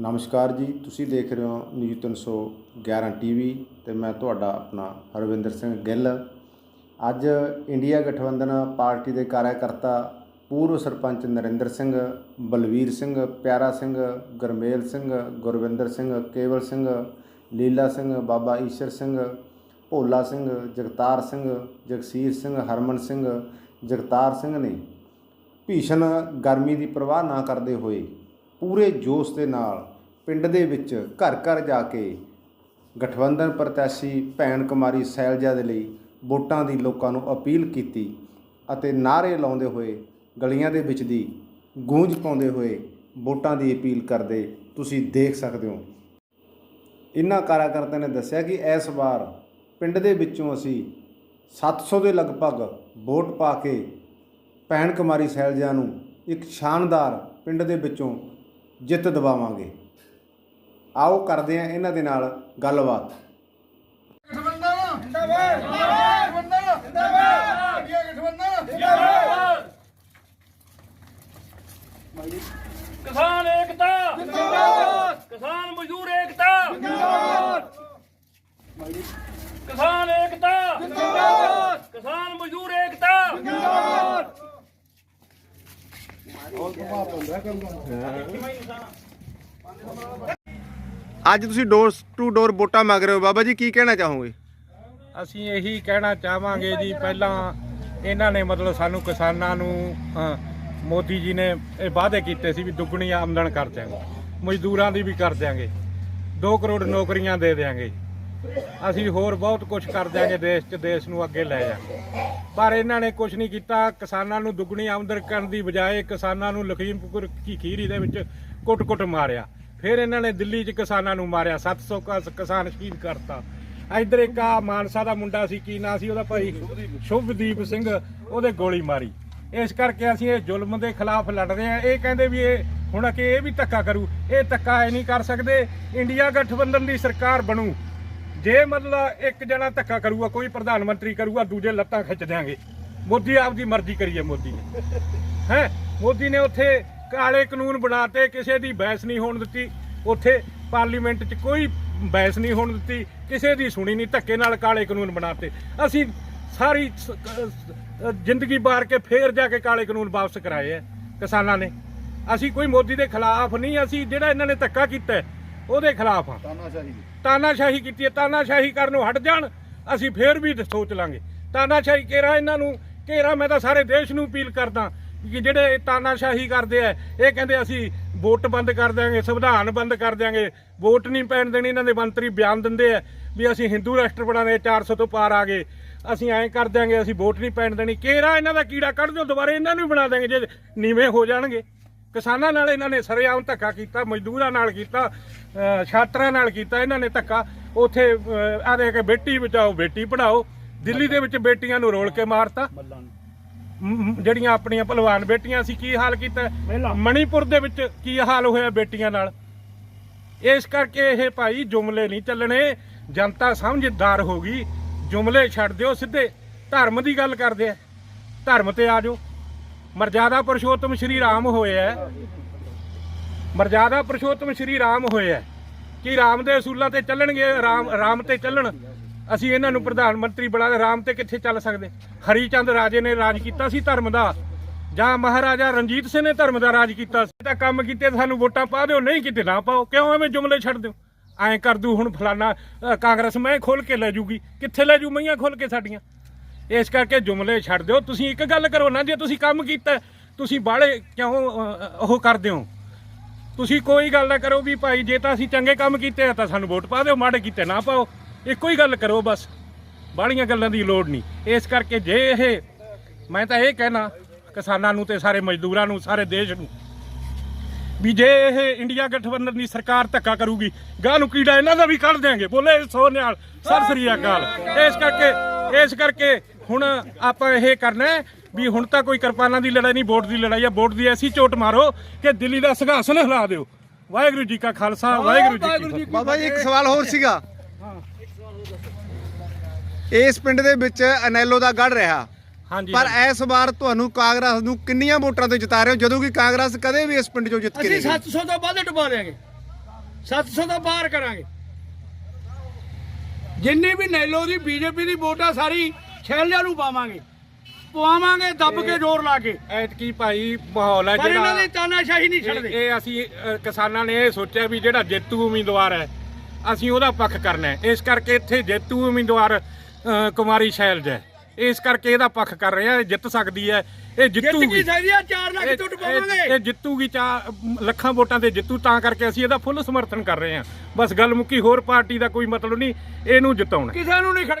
ਨਮਸਕਾਰ ਜੀ, ਤੁਸੀਂ ਦੇਖ ਰਹੇ ਹੋ ਨਿਊਜ਼ 311 ਟੀਵੀ ਤੇ ਮੈਂ ਤੁਹਾਡਾ ਆਪਣਾ ਹਰਵਿੰਦਰ ਸਿੰਘ ਗਿੱਲ। ਅੱਜ ਇੰਡੀਆ ਗਠਬੰਧਨ ਪਾਰਟੀ ਦੇ ਕਾਰਜਕਰਤਾ ਪੂਰਵ ਸਰਪੰਚ ਨਰਿੰਦਰ ਸਿੰਘ, ਬਲਵੀਰ ਸਿੰਘ, ਪਿਆਰਾ ਸਿੰਘ, ਗੁਰਮੇਲ ਸਿੰਘ, ਗੁਰਵਿੰਦਰ ਸਿੰਘ, ਕੇਵਲ ਸਿੰਘ, ਲੀਲਾ ਸਿੰਘ, ਬਾਬਾ ਈਸ਼ਰ ਸਿੰਘ, ਭੋਲਾ ਸਿੰਘ, ਜਗਤਾਰ ਸਿੰਘ, ਜਗਸੀਰ ਸਿੰਘ, ਹਰਮਨ ਸਿੰਘ, ਜਗਤਾਰ ਸਿੰਘ ਨੇ ਭੀਸ਼ਣ ਗਰਮੀ ਦੀ ਪਰਵਾਹ ਨਾ ਕਰਦੇ ਹੋਏ ਪੂਰੇ ਜੋਸ਼ ਦੇ ਨਾਲ ਪਿੰਡ ਦੇ ਵਿੱਚ ਘਰ ਘਰ ਜਾ ਕੇ ਗਠਬੰਧਨ ਪ੍ਰਤਿਆਸ਼ੀ ਭੈਣ ਕੁਮਾਰੀ ਸੈਲਜਾ ਦੇ ਲਈ ਵੋਟਾਂ ਦੀ ਲੋਕਾਂ ਨੂੰ ਅਪੀਲ ਕੀਤੀ ਅਤੇ ਨਾਅਰੇ ਲਾਉਂਦੇ ਹੋਏ ਗਲੀਆਂ ਦੇ ਵਿੱਚ ਦੀ ਗੂੰਜ ਪਾਉਂਦੇ ਹੋਏ ਵੋਟਾਂ ਦੀ ਅਪੀਲ ਕਰਦੇ ਤੁਸੀਂ ਦੇਖ ਸਕਦੇ ਹੋ। ਇਨ੍ਹਾਂ ਕਾਰਜਕਰਤਾਆਂ ਨੇ ਦੱਸਿਆ ਕਿ ਇਸ ਵਾਰ ਪਿੰਡ ਦੇ ਵਿੱਚੋਂ ਅਸੀਂ 700 ਦੇ ਲਗਭਗ ਵੋਟ ਪਾ ਕੇ ਭੈਣ ਕੁਮਾਰੀ ਸੈਲਜਾ ਨੂੰ ਇੱਕ ਸ਼ਾਨਦਾਰ ਪਿੰਡ ਦੇ ਵਿੱਚੋਂ ਜਿੱਤ ਦਿਵਾਵਾਂਗੇ। ਆਓ ਕਰਦੇ ਹਾਂ ਇਹਨਾਂ ਦੇ ਨਾਲ ਗੱਲਬਾਤ। ਕਿਸਾਨ ਏਕਤਾ। ਜਿੰਦਾਬਾਦ ਕਿਸਾਨ ਮਜ਼ਦੂਰ ਏਕਤਾ। ਜਿੰਦਾਬਾਦ ਕਿਸਾਨ ਏਕਤਾ। ਜਿੰਦਾਬਾਦ ਕਿਸਾਨ ਮਜ਼ਦੂਰ ਏਕਤਾ ਜਿੰਦਾਬਾਦ ਅੱਜ ਤੁਸੀਂ ਡੋਰ ਟੂ ਡੋਰ ਵੋਟਾਂ ਮੰਗ ਰਹੇ ਹੋ। ਬਾਬਾ ਜੀ, ਕੀ ਕਹਿਣਾ ਚਾਹੋਗੇ? ਅਸੀਂ ਇਹੀ ਕਹਿਣਾ ਚਾਹਾਂਗੇ ਜੀ, ਪਹਿਲਾਂ ਇਹਨਾਂ ਨੇ ਮਤਲਬ ਸਾਨੂੰ ਕਿਸਾਨਾਂ ਨੂੰ ਮੋਦੀ ਜੀ ਨੇ ਇਹ ਵਾਅਦੇ ਕੀਤੇ ਸੀ ਵੀ ਦੁੱਗਣੀ ਆਮਦਨ ਕਰ ਦਿਆਂਗੇ। ਮਜ਼ਦੂਰਾਂ ਦੀ ਵੀ ਕਰ ਦਿਆਂਗੇ। 2 ਕਰੋੜ ਨੌਕਰੀਆਂ ਦੇ ਦਿਆਂਗੇ। ਅਸੀਂ ਹੋਰ ਬਹੁਤ ਕੁਝ ਕਰ ਦਿਆਂਗੇ ਦੇਸ਼ 'ਚ, ਦੇਸ਼ ਨੂੰ ਅੱਗੇ ਲੈ ਜਾਵਾਂਗੇ। ਪਰ ਇਹਨਾਂ ਨੇ ਕੁਝ ਨਹੀਂ ਕੀਤਾ। ਕਿਸਾਨਾਂ ਨੂੰ ਦੁੱਗਣੀ ਆਮਦਨ ਕਰਨ ਦੀ ਬਜਾਏ ਕਿਸਾਨਾਂ ਨੂੰ ਲਖੀਮਪੁਰ ਕੀ ਖੀਰੀ ਦੇ ਵਿੱਚ ਕੁੱਟ-ਕੁੱਟ ਮਾਰਿਆ। ਫਿਰ ਇਹਨਾਂ ਨੇ ਦਿੱਲੀ 'ਚ ਕਿਸਾਨਾਂ ਨੂੰ ਮਾਰਿਆ। 700 ਕ- ਕਿਸਾਨ ਸ਼ਹੀਦ ਕਰਤਾ। ਇੱਧਰ ਇੱਕ ਆ ਮਾਨਸਾ ਦਾ ਮੁੰਡਾ ਸੀ, ਕੀ ਨਾਂ ਸੀ ਉਹਦਾ ਭਾਈ? ਸ਼ੁਭਦੀਪ ਸਿੰਘ, ਉਹਦੇ ਗੋਲੀ ਮਾਰੀ। ਇਸ ਕਰਕੇ ਅਸੀਂ ਇਹ ਜ਼ੁਲਮ ਦੇ ਖਿਲਾਫ ਲੜਦੇ ਰਹੇ ਆ ਇਹ ਕਹਿੰਦੇ ਵੀ ਇਹ ਹੁਣ ਕਿ ਇਹ ਵੀ ਧੱਕਾ ਕਰੂ। ਇਹ ਧੱਕਾ ਐ ਨਹੀਂ ਕਰ ਸਕਦੇ। ਇੰਡੀਆ ਗਠਬੰਧਨ ਦੀ ਸਰਕਾਰ ਬਣੂ। ਜੇ ਮਤਲਬ ਇੱਕ ਜਣਾ ਧੱਕਾ ਕਰੂਗਾ, ਕੋਈ ਪ੍ਰਧਾਨ ਮੰਤਰੀ ਕਰੂਗਾ, ਦੂਜੇ ਲੱਤਾਂ ਖਿੱਚ ਦਿਆਂਗੇ। ਮੋਦੀ ਆਪ ਦੀ ਮਰਜ਼ੀ ਕਰੀਏ, ਮੋਦੀ ਨੇ। ਹੈ? ਮੋਦੀ ਨੇ ਉੱਥੇ ਕਾਲੇ ਕਾਨੂੰਨ ਬਣਾਤੇ, ਕਿਸੇ ਦੀ ਬਹਿਸ ਨਹੀਂ ਹੋਣ ਦਿੱਤੀ। ਉੱਥੇ ਪਾਰਲੀਮੈਂਟ 'ਚ ਕੋਈ ਬਹਿਸ ਨਹੀਂ ਹੋਣ ਦਿੱਤੀ, ਕਿਸੇ ਦੀ ਸੁਣੀ ਨਹੀਂ, ਧੱਕੇ ਨਾਲ ਕਾਲੇ ਕਾਨੂੰਨ ਬਣਾਤੇ। ਅਸੀਂ ਸਾਰੀ ਜ਼ਿੰਦਗੀ ਬਾਰ ਕੇ ਫੇਰ ਜਾ ਕੇ ਕਾਲੇ ਕਾਨੂੰਨ ਵਾਪਸ ਕਰਾਏ ਆ ਕਿਸਾਨਾਂ ਨੇ। ਅਸੀਂ ਕੋਈ ਮੋਦੀ ਦੇ ਖਿਲਾਫ ਨਹੀਂ, ਅਸੀਂ ਜਿਹੜਾ ਇਹਨਾਂ ਨੇ ਧੱਕਾ ਕੀਤਾ ਉਹਦੇ ਖਿਲਾਫ ਆ। ਤਾਨਾਸ਼ਾਹੀ। ਕੀਤੀ ਹੈ। ਤਾਨਾਸ਼ਾਹੀ ਕਰਨ ਨੂੰ ਹਟ ਜਾਣ ਅਸੀਂ ਫੇਰ ਵੀ ਸੋਚ ਲਾਂਗੇ। ਤਾਨਾਸ਼ਾਹੀ ਕੇਰਾ ਇਹਨਾਂ ਨੂੰ ਕੇਰਾ ਮੈਂ ਤਾਂ ਸਾਰੇ ਦੇਸ਼ ਨੂੰ ਅਪੀਲ ਕਰਦਾ ਕਿ ਜਿਹੜੇ ਤਾਨਾਸ਼ਾਹੀ ਕਰਦੇ ਆ ਇਹ ਕਹਿੰਦੇ ਅਸੀਂ ਵੋਟ ਬੰਦ ਕਰ ਦਿਆਂਗੇ ਸੰਵਿਧਾਨ ਬੰਦ ਕਰ ਦਿਆਂਗੇ ਵੋਟ ਨਹੀਂ ਪੈਣ ਦੇਣੀ ਇਹਨਾਂ ਦੇ ਮੰਤਰੀ ਬਿਆਨ ਦਿੰਦੇ ਆ ਵੀ ਅਸੀਂ ਹਿੰਦੂ ਰਾਸ਼ਟਰ ਬਣਾਣੇ 400 ਤੋਂ ਪਾਰ ਆ ਗਏ ਅਸੀਂ ਐਂ ਕਰ ਦਿਆਂਗੇ ਅਸੀਂ ਵੋਟ ਨਹੀਂ ਪੈਣ ਦੇਣੀ। ਕੇਰਾ ਇਹਨਾਂ ਦਾ ਕੀੜਾ ਕੱਢ ਦਿਓ ਦੁਬਾਰੇ ਇਹਨਾਂ ਨੂੰ ਵੀ ਬਣਾ ਦਿਆਂਗੇ ਜੇ ਨੀਵੇਂ ਹੋ ਜਾਣਗੇ। ਕਿਸਾਨਾਂ ਨਾਲ ਇਹਨਾਂ ਨੇ ਸਰੇਆਮ ਧੱਕਾ ਕੀਤਾ ਮਜ਼ਦੂਰਾਂ ਨਾਲ ਕੀਤਾ ਛਾਤਰਾਂ ਨਾਲ ਕੀਤਾ ਇਹਨਾਂ ਨੇ ਧੱਕਾ। ਉਥੇ ਆ ਦੇ ਕੇ ਬੇਟੀ ਬਚਾਓ ਬੇਟੀ ਪੜਾਓ ਦਿੱਲੀ ਦੇ ਵਿੱਚ ਬੇਟੀਆਂ ਨੂੰ ਰੋਲ ਕੇ ਮਾਰਤਾ। ਜਿਹੜੀਆਂ ਆਪਣੀਆਂ ਭਲਵਾਨ ਬੇਟੀਆਂ ਸੀ ਕੀ ਹਾਲ ਕੀਤਾ? ਮਣੀਪੁਰ ਦੇ ਵਿੱਚ ਕੀ ਹਾਲ ਹੋਇਆ ਬੇਟੀਆਂ ਨਾਲ? ਇਸ ਕਰਕੇ ਇਹ ਭਾਈ ਜੁਮਲੇ ਨਹੀਂ ਚੱਲਣੇ। ਜਨਤਾ ਸਮਝਦਾਰ ਹੋ ਗਈ। ਜੁਮਲੇ ਛੱਡ ਦਿਓ ਸਿੱਧੇ ਧਰਮ ਦੀ ਗੱਲ ਕਰਦੇ ਆ। ਧਰਮ ਤੇ ਆ ਜਾਓ। ਮਰਜ਼ਾਦਾ ਪੁਰਸ਼ੋਤਮ ਸ਼੍ਰੀ ਰਾਮ ਹੋਇਆ ਮਰਜ਼ਾਦਾ ਪੁਰਸ਼ੋਤਮ ਸ਼੍ਰੀ ਰਾਮ ਹੋਇਆ ਹੈ। ਕਿ ਰਾਮ ਦੇ ਅਸੂਲਾਂ ਤੇ ਚੱਲਣਗੇ? ਰਾਮ ਰਾਮ ਤੇ ਚੱਲਣ। ਅਸੀਂ ਇਹਨਾਂ ਨੂੰ ਪ੍ਰਧਾਨ ਮੰਤਰੀ ਬਣਾ ਦੇ। ਰਾਮ ਤੇ ਕਿੱਥੇ ਚੱਲ ਸਕਦੇ? ਹਰੀ ਚੰਦ ਰਾਜੇ ਨੇ ਰਾਜ ਕੀਤਾ ਸੀ ਧਰਮ ਦਾ। ਜਾਂ ਮਹਾਰਾਜਾ ਰਣਜੀਤ ਸਿੰਘ ਨੇ ਧਰਮ ਦਾ ਰਾਜ ਕੀਤਾ ਸੀ। ਤਾਂ ਕੰਮ ਕੀਤੇ ਸਾਨੂੰ ਵੋਟਾਂ ਪਾ ਦਿਓ, ਨਹੀਂ ਕਿਤੇ ਨਾ ਪਾਓ। ਕਿਉਂ ਐਵੇਂ ਜੁਮਲੇ ਛੱਡ ਦਿਓ? ਐਂ ਕਰ ਦੂ ਹੁਣ ਫਲਾਨਾ ਕਾਂਗਰਸ ਮੈਂ ਖੋਲ ਕੇ ਲੈ ਜੂਗੀ। ਕਿੱਥੇ ਲੈ ਜੂ ਮਈਆਂ ਖੋਲ ਕੇ ਸਾਡੀਆਂ? ਇਸ ਕਰਕੇ ਜੁਮਲੇ ਛੱਡ ਦਿਓ। ਤੁਸੀਂ ਇੱਕ ਗੱਲ ਕਰੋ ਨਾ, ਜੇ ਤੁਸੀਂ ਕੰਮ ਕੀਤਾ, ਤੁਸੀਂ ਬਾਹਲੇ ਕਿਉਂ ਉਹ ਕਰਦੇ ਹੋ? ਤੁਸੀਂ ਕੋਈ ਗੱਲ ਨਾ ਕਰੋ ਵੀ ਭਾਈ, ਜੇ ਤਾਂ ਅਸੀਂ ਚੰਗੇ ਕੰਮ ਕੀਤੇ ਆ, ਤਾਂ ਸਾਨੂੰ ਵੋਟ ਪਾ ਦਿਓ, ਮਾੜੇ ਕੀਤੇ ਨਾ ਪਾਓ। ਇੱਕੋ ਹੀ ਗੱਲ ਕਰੋ ਬਸ। ਬਾਹਲੀਆਂ ਗੱਲਾਂ ਦੀ ਲੋੜ ਨਹੀਂ। ਇਸ ਕਰਕੇ ਜੇ ਇਹ, ਮੈਂ ਤਾਂ ਇਹ ਕਹਿਣਾ, ਕਿਸਾਨਾਂ ਨੂੰ ਤੇ ਸਾਰੇ ਮਜ਼ਦੂਰਾਂ ਨੂੰ, ਸਾਰੇ ਦੇਸ਼ ਨੂੰ, ਵੀ ਜੇ ਇਹ ਇੰਡੀਆ ਗਠਬੰਧਨ ਦੀ ਸਰਕਾਰ ਧੱਕਾ ਕਰੂਗੀ, ਗਾਹ ਨੂੰ ਕੀੜਾ ਇਹਨਾਂ ਦਾ ਵੀ ਕੱਢ ਦਿਆਂਗੇ। ਬੋਲੇ ਸੋ ਨਾਲ ਸਤਿ ਸ੍ਰੀ ਅਕਾਲ। ਇਸ ਕਰਕੇ ਇਸ ਕਰਕੇ ਹੁਣ ਆਪਾਂ ਇਹ ਕਰਨਾ ਹੈ ਵੀ ਹੁਣ ਤਾਂ ਕੋਈ ਕਿਰਪਾਨਾਂ ਦੀ ਲੜਾਈ ਨਹੀਂ ਵੋਟ ਦੀ ਲੜਾਈ ਹੈ ਵੋਟ ਦੀ ਐਸੀ ਚੋਟ ਮਾਰੋ ਕਿ ਦਿੱਲੀ ਦਾ ਸਿੰਘਾਸਨ ਹਿਲਾ ਦਿਓ। ਵਾਹਿਗੁਰੂ ਜੀ ਕਾ ਖਾਲਸਾ ਵਾਹਿਗੁਰੂ ਜੀ ਕੀ ਫਤਿਹ। ਬਾਬਾ ਜੀ ਇੱਕ ਸਵਾਲ ਹੋਰ ਸੀਗਾ। ਇਸ ਪਿੰਡ ਦੇ ਵਿੱਚ ਅਨੈਲੋ ਦਾ ਗੜ ਰਿਹਾ। ਹਾਂਜੀ ਪਰ ਇਸ ਵਾਰ ਤੁਹਾਨੂੰ ਕਾਂਗਰਸ ਨੂੰ ਕਿੰਨੀਆਂ ਵੋਟਾਂ ਤੇ ਜਿਤਾ ਰਹੇ ਹੋ? ਜਦੋਂ ਕਿ ਕਾਂਗਰਸ ਕਦੇ ਵੀ ਇਸ ਪਿੰਡ ਚੋਂ ਜਿੱਤ ਕੇ ਅਸੀਂ ਨਹੀਂ ਗਈ 700 ਤੋਂ ਵੱਧ ਟਪਾ ਦੇਾਂਗੇ 700 ਤੋਂ ਬਾਹਰ ਕਰਾਂਗੇ। ਜਿੰਨੀ ਵੀ ਨੈਲੋ ਦੀ ਬੀਜੇਪੀ ਦੀ ਵੋਟ ਆ ਸਾਰੀ ਛੈਲਿਆਂ ਨੂੰ ਪਾਵਾਂਗੇ। ਪਵਾਵਾਂਗੇ ਦੱਬ ਕੇ ਜ਼ੋਰ ਲਾ ਕੇ। ਐਤਕੀ ਭਾਈ ਮਾਹੌਲ ਹੈ ਪਰ ਇਹਨਾਂ ਦੀ ਜਿਹੜਾ ਤਾਨਾਸ਼ਾਹੀ ਨਹੀਂ ਇਹ ਛੱਡਦੇ। ਇਹ ਅਸੀਂ ਅ, ਕਿਸਾਨਾਂ ਨੇ ਇਹ ਸੋਚਿਆ ਵੀ ਜਿਹੜਾ ਜੇਤੂ ਉਮੀਦਵਾਰ ਹੈ ਅਸੀਂ ਉਹਦਾ ਪੱਖ ਕਰਨਾ ਹੈ। ਇਸ ਕਰਕੇ ਇੱਥੇ ਜੇਤੂ ਉਮੀਦਵਾਰ ਅ, ਕੁਮਾਰੀ ਸ਼ੈਲਜ ਹੈ। ਇਸ ਕਰਕੇ ਇਹਦਾ ਪੱਖ ਕਰ ਰਹੇ ਆ ਇਹ ਜਿੱਤ ਸਕਦੀ ਹੈ ਇਹ ਜਿੱਤ ਜਿੱਤੂਗੀ। ਕੀ ਚਾਹੀਦੀ ਆ 4 ਲੱਖ ਇਹ- ਟੁੱਟ ਇਹ- ਪਾਵਾਂਗੇ। ਇਹ ਜਿੱਤੂਗੀ ਚਾ ਲੱਖਾਂ ਵੋਟਾਂ ਤੇ ਜਿੱਤੂ ਤਾਂ ਕਰਕੇ ਅਸੀਂ ਇਹਦਾ ਫੁੱਲ ਸਮਰਥਨ ਕਰ ਰਹੇ ਹਾਂ ਬਸ ਗੱਲ ਮੁੱਕੀ ਹੋਰ ਪਾਰਟੀ ਦਾ ਕੋਈ ਮਤਲਬ ਨਹੀਂ ਇਹਨੂੰ ਜਿਤਾਉਣਾ। ਕਿਸੇ ਨੂੰ ਨਹੀਂ ਖੜ